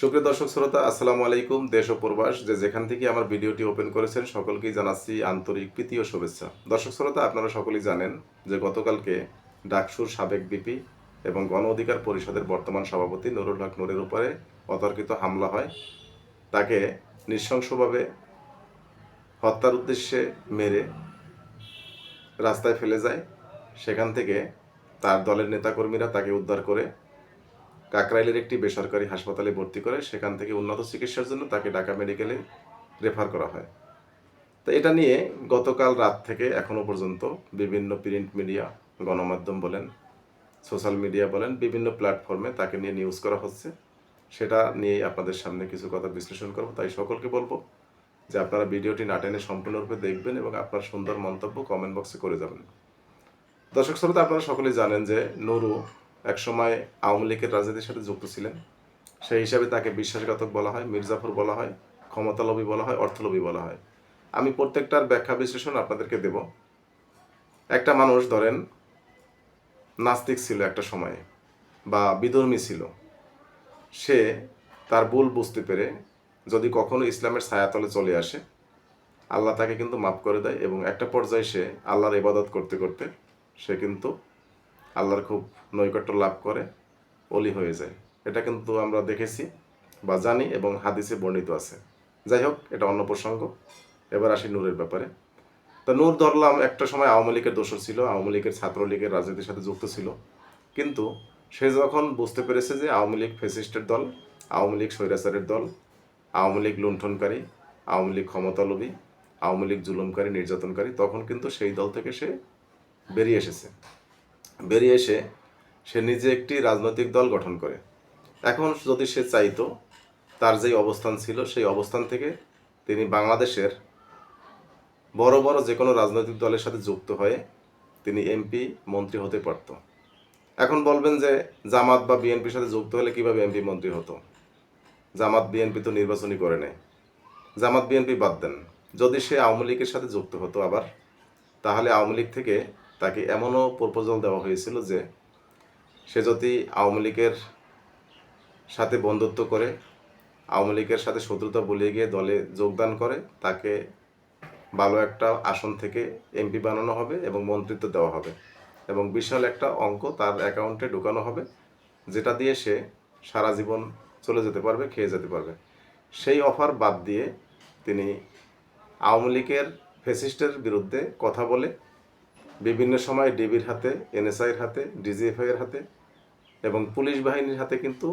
সুপ্রিয় দর্শক শ্রোতা, আসসালামু আলাইকুম। দেশ ও প্রবাস যে যেখান থেকে আমার ভিডিওটি ওপেন করেছেন, সকলকেই জানাচ্ছি আন্তরিক প্রীতি ও শুভেচ্ছা। দর্শক শ্রোতা, আপনারা সকলেই জানেন যে গতকালকে ডাকসুর সাবেক বিপি এবং গণ অধিকার পরিষদের বর্তমান সভাপতি নুরুল হক নুরের উপরে অতর্কিত হামলা হয়। তাকে নৃশংসভাবে হত্যার উদ্দেশ্যে মেরে রাস্তায় ফেলে যায়। সেখান থেকে তার দলের নেতাকর্মীরা তাকে উদ্ধার করে কাকরাইলের একটি বেসরকারি হাসপাতালে ভর্তি করে সেখান থেকে উন্নত চিকিৎসার জন্য তাকে ঢাকা মেডিকেলে রেফার করা হয়। তো এটা নিয়ে গতকাল রাত থেকে এখনও পর্যন্ত বিভিন্ন প্রিন্ট মিডিয়া, গণমাধ্যম বলেন, সোশ্যাল মিডিয়া বলেন, বিভিন্ন প্ল্যাটফর্মে তাকে নিয়ে নিউজ করা হচ্ছে। সেটা নিয়ে আপনাদের সামনে কিছু কথা বিশ্লেষণ করব। তাই সকলকে বলব যে আপনারা ভিডিওটি না টেনে সম্পূর্ণরূপে দেখবেন এবং আপনার সুন্দর মন্তব্য কমেন্ট বক্সে করে যাবেন। দর্শক শ্রোতা, আপনারা সকলেই জানেন যে নুরু একসময় আওয়ামী লীগের রাজনীতির সাথে যুক্ত ছিলেন। সেই হিসাবে তাকে বিশ্বাসঘাতক বলা হয়, মির্জাফর বলা হয়, ক্ষমতালোভী বলা হয়, অর্থলোভী বলা হয়। আমি প্রত্যেকটার ব্যাখ্যা বিশ্লেষণ আপনাদেরকে দেব। একটা মানুষ ধরেন, নাস্তিক ছিল একটা সময়ে বা বিধর্মী ছিল। সে তার ভুল বুঝতে পেরে যদি কখনো ইসলামের ছায়াতলে চলে আসে, আল্লাহ তাকে কিন্তু মাফ করে দেয় এবং একটা পর্যায়ে সে আল্লাহর ইবাদত করতে করতে সে কিন্তু আল্লাহর খুব নৈকট্য লাভ করে, অলি হয়ে যায়। এটা কিন্তু আমরা দেখেছি বা জানি এবং হাদিসে বর্ণিত আছে। যাই হোক, এটা অন্য প্রসঙ্গ। এবার আসি নূরের ব্যাপারে। তো নূর ধরলাম, একটা সময় আওয়ামী লীগের দোষর ছিল, আওয়ামী লীগের ছাত্রলীগের রাজনীতির সাথে যুক্ত ছিল। কিন্তু সে যখন বুঝতে পেরেছে যে আওয়ামী লীগ ফেসিস্টের দল, আওয়ামী লীগ স্বৈরাচারের দল, আওয়ামী লীগ লুণ্ঠনকারী, আওয়ামী লীগ ক্ষমতালোভী, আওয়ামী লীগ জুলুমকারী, নির্যাতনকারী, তখন কিন্তু সেই দল থেকে সে বেরিয়ে এসেছে। বেরিয়ে এসে সে নিজে একটি রাজনৈতিক দল গঠন করে। এখন যদি সে চাইতো, তার যেই অবস্থান ছিল, সেই অবস্থান থেকে তিনি বাংলাদেশের বড় বড় যে কোনো রাজনৈতিক দলের সাথে যুক্ত হয়ে তিনি এমপি, মন্ত্রী হতে পারত। এখন বলবেন যে জামাত বা বিএনপির সাথে যুক্ত হলে কীভাবে এমপি, মন্ত্রী হতো? জামাত, বিএনপি তো নির্বাচনই করে নেয়। জামাত, বিএনপি বাদ দেন। যদি সে আওয়ামী লীগের সাথে যুক্ত হতো আবার, তাহলে আওয়ামী লীগ থেকে তাকে এমনও প্রপোজাল দেওয়া হয়েছিল যে সে যদি আওয়ামী লীগের সাথে বন্ধুত্ব করে, আওয়ামী লীগের সাথে শত্রুতা বলিয়ে গিয়ে দলে যোগদান করে, তাকে ভালো একটা আসন থেকে এমপি বানানো হবে এবং মন্ত্রিত্ব দেওয়া হবে এবং বিশাল একটা অঙ্ক তার অ্যাকাউন্টে ঢুকানো হবে, যেটা দিয়ে সে সারা জীবন চলে যেতে পারবে, খেয়ে যেতে পারবে। সেই অফার বাদ দিয়ে তিনি আওয়ামী লীগের ফেসিস্টের বিরুদ্ধে কথা বলে বিভিন্ন সময় ডিবির হাতে, এনএসআইয়ের হাতে, ডিজিএফআইয়ের হাতে এবং পুলিশ বাহিনীর হাতে কিন্তু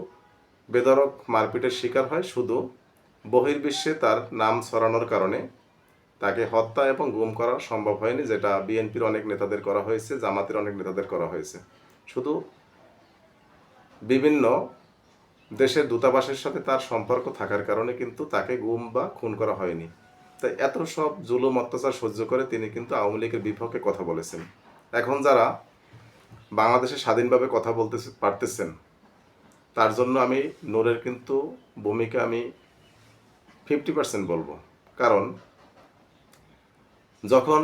বেদরক মারপিটের শিকার হয়। শুধু বহির্বিশ্বে তার নাম ছড়ানোর কারণে তাকে হত্যা এবং গুম করা সম্ভব হয়নি, যেটা বিএনপির অনেক নেতাদের করা হয়েছে, জামাতের অনেক নেতাদের করা হয়েছে। শুধু বিভিন্ন দেশের দূতাবাসের সাথে তার সম্পর্ক থাকার কারণে কিন্তু তাকে গুম বা খুন করা হয়নি। তাই এত সব জুলুম, অত্যাচার সহ্য করে তিনি কিন্তু আওয়ামী লীগের বিপক্ষে কথা বলেছেন। এখন যারা বাংলাদেশে স্বাধীনভাবে কথা বলতে পারতেছেন, তার জন্য আমি নূরের কিন্তু ভূমিকা আমি ফিফটি পার্সেন্ট বলব। কারণ যখন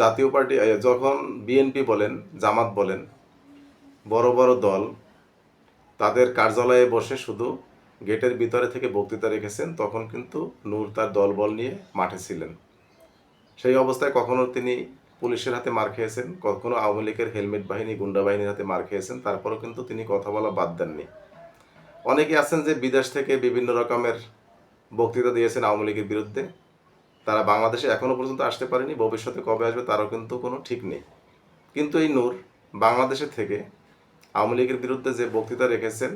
জাতীয় পার্টি যখন বিএনপি বলেন, জামাত বলেন, বড় বড় দল, তাদের কার্যালয়ে বসে শুধু গেটের ভিতরে থেকে বক্তৃতা রেখেছেন, তখন কিন্তু নূর তার দলবল নিয়ে মাঠে ছিলেন। সেই অবস্থায় কখনো তিনি পুলিশের হাতে মার খেয়েছেন, কখনো আওয়ামী লীগের হেলমেট বাহিনী, গুন্ডা বাহিনীর হাতে মার খেয়েছেন, তারপরেও কিন্তু তিনি কথা বলা বাদ দেননি। অনেকে আছেন যে বিদেশ থেকে বিভিন্ন রকমের বক্তৃতা দিয়েছেন আওয়ামী লীগের বিরুদ্ধে। তারা বাংলাদেশে এখনও পর্যন্ত আসতে পারেনি, ভবিষ্যতে কবে আসবে তারও কিন্তু কোনো ঠিক নেই। কিন্তু এই নূর বাংলাদেশে থেকে আওয়ামী লীগের বিরুদ্ধে যে বক্তৃতা রেখেছেন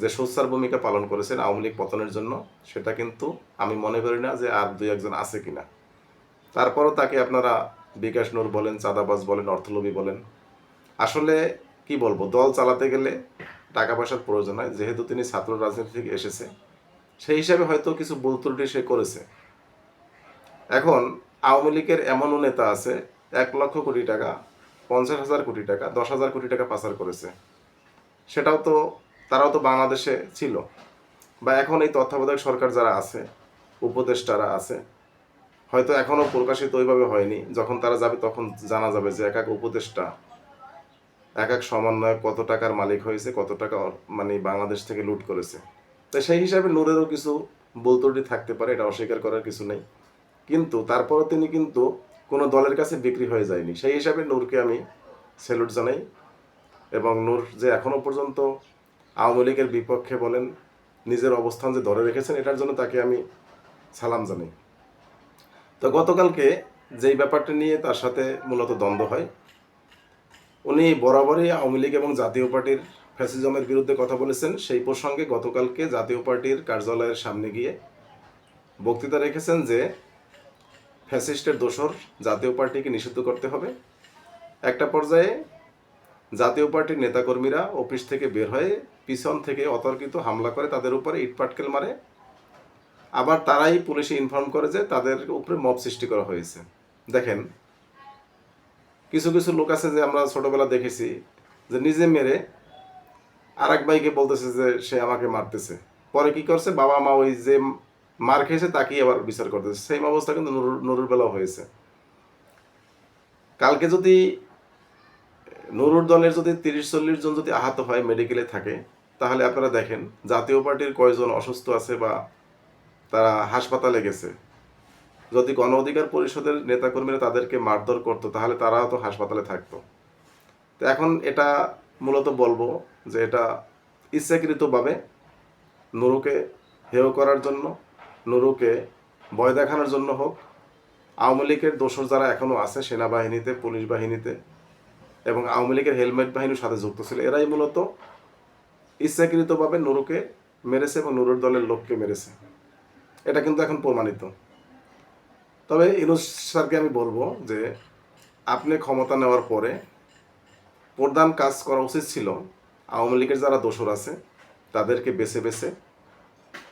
যে সোচ্চার ভূমিকা পালন করেছেন আওয়ামী লীগ পতনের জন্য, সেটা কিন্তু আমি মনে করি না যে আর দুই একজন আছে কিনা। তারপরও তাকে আপনারা বিকাশ নূর বলেন, চাঁদাবাজ বলেন, অর্থলোভী বলেন। আসলে কি বলব, দল চালাতে গেলে টাকা পয়সার প্রয়োজন হয়। যেহেতু তিনি ছাত্র রাজনীতি থেকে এসেছে, সেই হিসাবে হয়তো কিছু ত্রুটি সে করেছে। এখন আওয়ামী লীগের এমনও নেতা আছে, এক লক্ষ কোটি টাকা, পঞ্চাশ হাজার কোটি টাকা, দশ হাজার কোটি টাকা পাচার করেছে। সেটাও তো তারাও তো বাংলাদেশে ছিল। বা এখন এই তত্ত্বাবধায়ক সরকার যারা আছে, উপদেষ্টারা আছে, হয়তো এখনও প্রকাশিত ওইভাবে হয়নি। যখন তারা যাবে তখন জানা যাবে যে এক এক উপদেষ্টা এক এক সমন্বয় কত টাকার মালিক হয়েছে, কত টাকা মানে বাংলাদেশ থেকে লুট করেছে। তো তো সেই হিসাবে নূরেরও কিছু বলতটি থাকতে পারে, এটা অস্বীকার করার কিছু নেই। কিন্তু তারপরও তিনি কিন্তু কোনো দলের কাছে বিক্রি হয়ে যায়নি। সেই হিসাবে নূরকে আমি স্যালুট জানাই। এবং নূর যে এখনও পর্যন্ত আওয়ামী লীগের বিপক্ষে বলেন, নিজের অবস্থান যে ধরে রেখেছেন, এটার জন্য তাকে আমি সালাম জানাই। তো গতকালকে যেই ব্যাপারটা নিয়ে তার সাথে মূলত দ্বন্দ্ব হয়, উনি বরাবরই আওয়ামী লীগ এবং জাতীয় পার্টির ফ্যাসিজমের বিরুদ্ধে কথা বলেছেন। সেই প্রসঙ্গে গতকালকে জাতীয় পার্টির কার্যালয়ের সামনে গিয়ে বক্তৃতা রেখেছেন যে, ফ্যাসিস্টের দোসর জাতীয় পার্টিকে নিষিদ্ধ করতে হবে। একটা পর্যায়ে জাতীয় পার্টির নেতাকর্মীরা অফিস থেকে বের হয়ে পিছন থেকে অতর্কিত হামলা করে তাদের উপরে ইটপাটকেল মারে। আবার তারাই পুলিশে ইনফর্ম করে যে তাদের উপরে মব সৃষ্টি করা হয়েছে। দেখেন, কিছু কিছু লোক আছে যে আমরা ছোটবেলা দেখেছি যে নিজে মেরে আর এক ভাইকে বলতেছে যে সে আমাকে মারতেছে। পরে কি করছে? বাবা মা ওই যে মার খেয়েছে তাকেই আবার বিচার করতেছে। সেম অবস্থা কিন্তু নুরুর বেলাও হয়েছে। কালকে যদি নুরুর দলের যদি তিরিশ, চল্লিশ জন যদি আহত হয় মেডিকেলে থাকে তাহলে আপনারা দেখেন, জাতীয় পার্টির কয়জন অসুস্থ আছে বা তারা হাসপাতালে গেছে। যদি গণ অধিকার পরিষদের নেতাকর্মীরা তাদেরকে মারধর করতো, তাহলে তারাও তো হাসপাতালে থাকতো। তো এখন এটা মূলত বলব যে এটা ইচ্ছাকৃতভাবে নুরুকে হেয় করার জন্য, নুরুকে ভয় দেখানোর জন্য হোক, আওয়ামী লীগের দোসর যারা এখনও আছে, সেনাবাহিনীতে, পুলিশ বাহিনীতে এবং আওয়ামী লীগের হেলমেট বাহিনীর সাথে যুক্ত ছিল, এরাই মূলত ইচ্ছাকৃতভাবে নুরুকে মেরেছে এবং নুরুর দলের লোককে মেরেছে। এটা কিন্তু এখন প্রমাণিত। তবে ইনুস স্যারকে আমি বলব যে, আপনি ক্ষমতা নেওয়ার পরে প্রধান কাজ করা উচিত ছিল আওয়ামী লীগের যারা দোসর আছে, তাদেরকে বেছে বেছে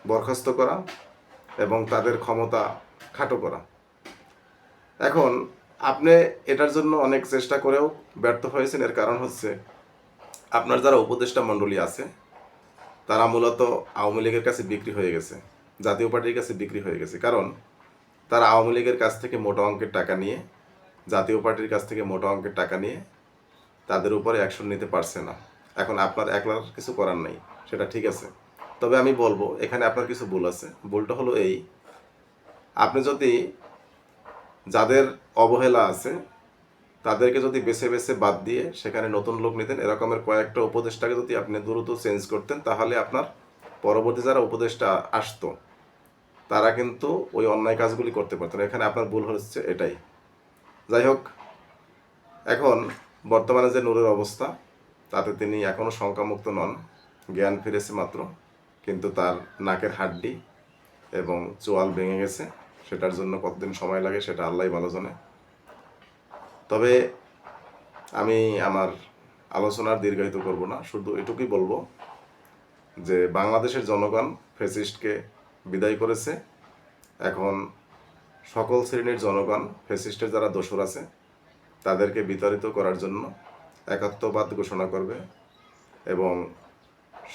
বরখাস্ত করা এবং তাদের ক্ষমতা খাটো করা। এখন আপনি এটার জন্য অনেক চেষ্টা করেও ব্যর্থ হয়েছেন। এর কারণ হচ্ছে আপনার যারা উপদেষ্টা মণ্ডলী আছে, তারা মূলত আওয়ামী লীগের কাছে বিক্রি হয়ে গেছে, জাতীয় পার্টির কাছে বিক্রি হয়ে গেছে। কারণ তারা আওয়ামী লীগের কাছ থেকে মোটা অঙ্কের টাকা নিয়ে, জাতীয় পার্টির কাছ থেকে মোটা অঙ্কের টাকা নিয়ে তাদের উপরে অ্যাকশন নিতে পারছে না। এখন আপনার একলার কিছু করার নেই, সেটা ঠিক আছে। তবে আমি বলব, এখানে আপনার কিছু ভুল আছে। ভুলটা হলো এই, আপনি যদি যাদের অবহেলা আছে তাদেরকে যদি বেছে বেছে বাদ দিয়ে সেখানে নতুন লোক নিতেন, এরকমের কয়েকটা উপদেষ্টাকে যদি আপনি দ্রুত চেঞ্জ করতেন, তাহলে আপনার পরবর্তী যারা উপদেষ্টা আসতো, তারা কিন্তু ওই অন্যায় কাজগুলি করতে পারতেন এখানে আপনার ভুল হচ্ছে এটাই। যাই হোক, এখন বর্তমানে যে নূরের অবস্থা, তাতে তিনি এখনও শঙ্কামুক্ত নন। জ্ঞান ফিরেছে মাত্র, কিন্তু তার নাকের হাড্ডি এবং চোয়াল ভেঙে গেছে। সেটার জন্য কতদিন সময় লাগে সেটা আল্লাহ ভালো জানে। তবে আমি আমার আলোচনার দীর্ঘায়িত করব না, শুধু এটুকুই বলব যে বাংলাদেশের জনগণ ফেসিস্টকে বিদায় করেছে। এখন সকল শ্রেণির জনগণ ফেসিস্টের যারা দোসর আছে, তাদেরকে বিতাড়িত করার জন্য একাত্মবাদ ঘোষণা করবে এবং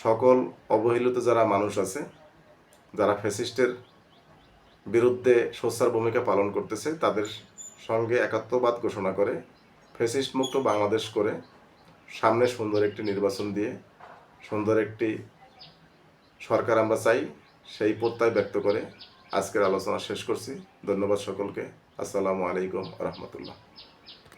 সকল অবহেলিত যারা মানুষ আছে, যারা ফেসিস্টের বিরুদ্ধে সোচ্চার ভূমিকা পালন করতেছে, তাদের সঙ্গে একাত্মবাদ ঘোষণা করে ফেসিস্ট মুক্ত বাংলাদেশ করে, সামনে সুন্দর একটি নির্বাচন দিয়ে, সুন্দর একটি সরকার আমরা চাই, সেই প্রত্যয় ব্যক্ত করে আজকের আলোচনা শেষ করছি। ধন্যবাদ সকলকে। আসসালামু আলাইকুম রহমতুল্লাহ।